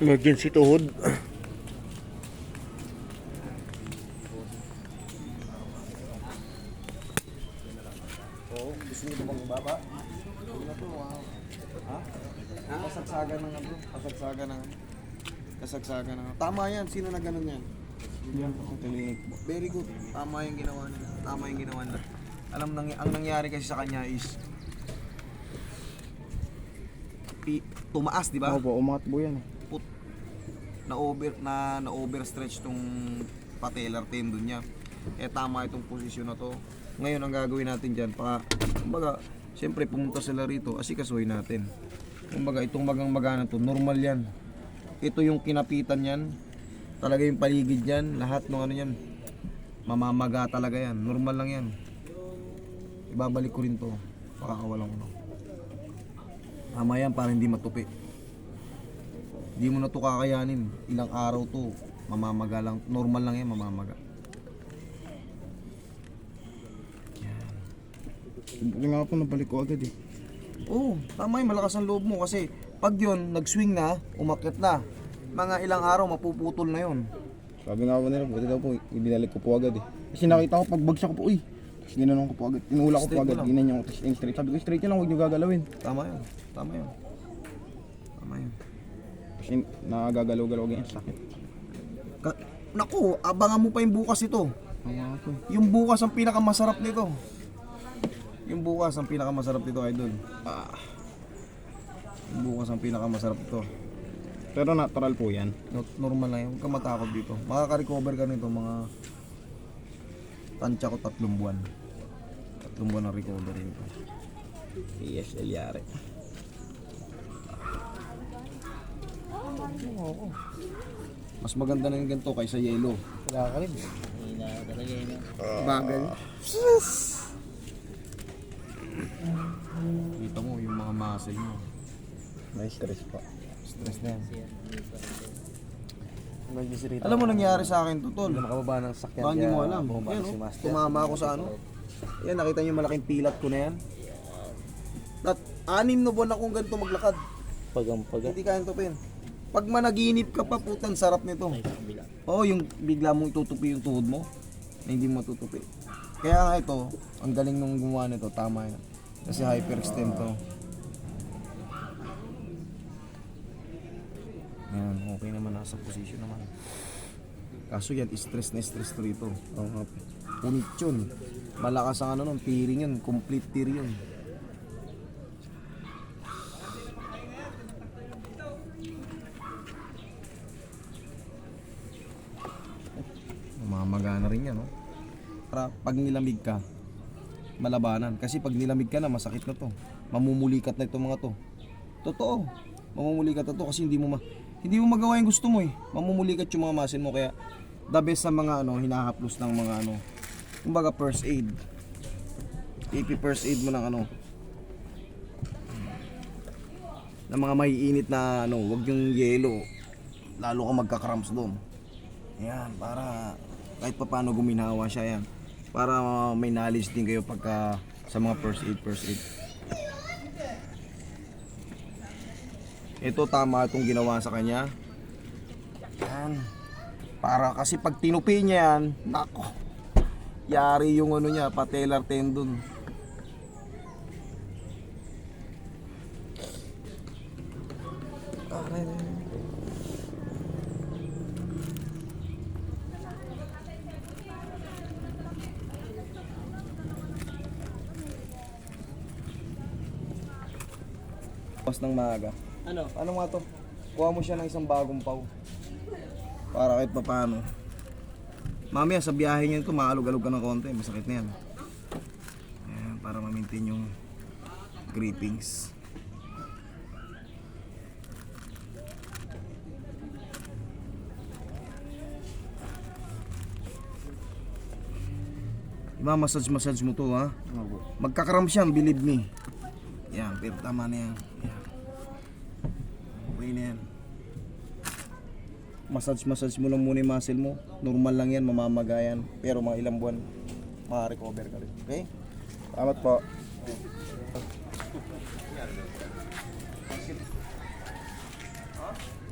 Emergency tuhod. Gusto niyo ba bang baba? Ha? Kasagsagan ng ano? Kasagsagan ng? Kasagsagan ng? Tama yan, sino na ganun yan? Very good. Tama yung ginawa nila. Tama yung ginawa nila. Alam nang ang nangyari kasi sa kanya is pi- tumaas, di ba? Opo, umangat po yan. eh. put na over na na overstretch tong patellar tendon niya. Eh tama itong posisyon na to. Ngayon ang gagawin natin diyan pa kumbaga siyempre pumunta sila rito asikasuhin natin. Kumbaga itong magang magana to normal yan. Ito yung kinapitan niyan. Talaga yung paligid niyan, lahat ng ano niyan. Mamamaga talaga yan. Normal lang yan. Ibabalik ko rin to. Pakakawalan ko na. Tama yan para hindi matupi. Hindi mo na to kakayanin. Ilang araw to. Mamamaga lang. Normal lang yan, mamamaga. Hindi nga po nabalik ko agad eh. Oo, tama yun. Malakas ang loob mo kasi pag yun, nag-swing na, umakyat na. Mga ilang araw, mapuputol na yun. Sabi nga po nila, buti daw po, ibinalik ko po agad eh. Kasi nakita ko pagbagsak ko po, uy. Tapos ginanong ko po agad, tinula ko po Straight agad, lang. ginanyan ko, tapos in straight. Sabi ko, straight nyo lang, huwag nyo gagalawin. Tama yun. Tama yun. Tama yun. Kasi nakagagalaw-galaw ganyan, sakit. Ka- Naku, abangan mo pa yung bukas ito. Mga po. Yung bukas ang pinakamasarap nito. Yung bukas ang pinakamasarap nito, idol. Ah. Yung bukas ang pinakamasarap nito. Pero natural po yan. No- Normal lang yun. Huwag ka matakot dito. Makaka-recover ka nito mga tansya ko tatlong buwan. Tatlong buwan ng recovery nito. Yes, Eliare. Mas maganda na yung ganito kaysa yellow. Wala ka rin. Bagay. Kita mo yung mga muscle mo. May stress po. Stress na yan. Emergency rito. Alam mo nangyari sa akin to, tol. Makababa ng sakyan. Baka hindi mo kaya alam. Yan, si oh. Master. Tumama ako sa ano. Yan, nakita niyo yung malaking pilat ko na yan. At anim na buwan akong ganito maglakad. Pagang-paga. Hindi kayang tupin. Pag managinip ka pa, putang sarap nito. Oo, yung bigla mong tutupi yung tuhod mo, na hindi mo matutupi. Kaya nga ito, ang galing nung gumawa nito, tama yan. Kasi hyperextend to. Yan, okay naman, nasa position naman. Kaso yan, stress na stress to rito. Oo nga po. Punit yun. Malakas ang ano nun, tearing yun, complete tear yun. Mamamaga na rin yan, no? Para pag nilamig ka, malabanan. Kasi pag nilamig ka na, masakit na to. Mamumulikat na itong mga to. Totoo. Mamumulikat na to kasi hindi mo ma hindi mo magawa yung gusto mo eh. Mamumulikat yung mga muscle mo kaya the best sa mga ano hinahaplos ng mga ano kumbaga first aid. AP first aid mo ng ano ng mga maiinit na ano, wag yung yelo. Lalo ka magka-cramps doon. Yan, para kahit pa paano guminawa siya yan. Para may knowledge din kayo pagka sa mga first aid, first aid. Ito tama itong ginawa sa kanya. Yan. Para kasi pag tinupi niya yan, nako. Yari yung ano niya, patellar tendon. Aray. Pas ng maaga. Ano? Ano nga to? Kuha mo siya ng isang bagong paw. Para kahit paano. Mamaya sa biyahe niya ito, maalog-alog ka ng konti. Masakit na yan. Ayan, para ma-maintain yung grippings. Ima-massage-massage mo to ha. Opo. Magkakaram siya, believe me. Yan, pero tama na yan. Yan. massage-massage mo lang muna yung muscle mo. Normal lang yan, mamamaga yan. Pero mga ilang buwan, makarecover ka rin. Okay? Salamat po. Huh?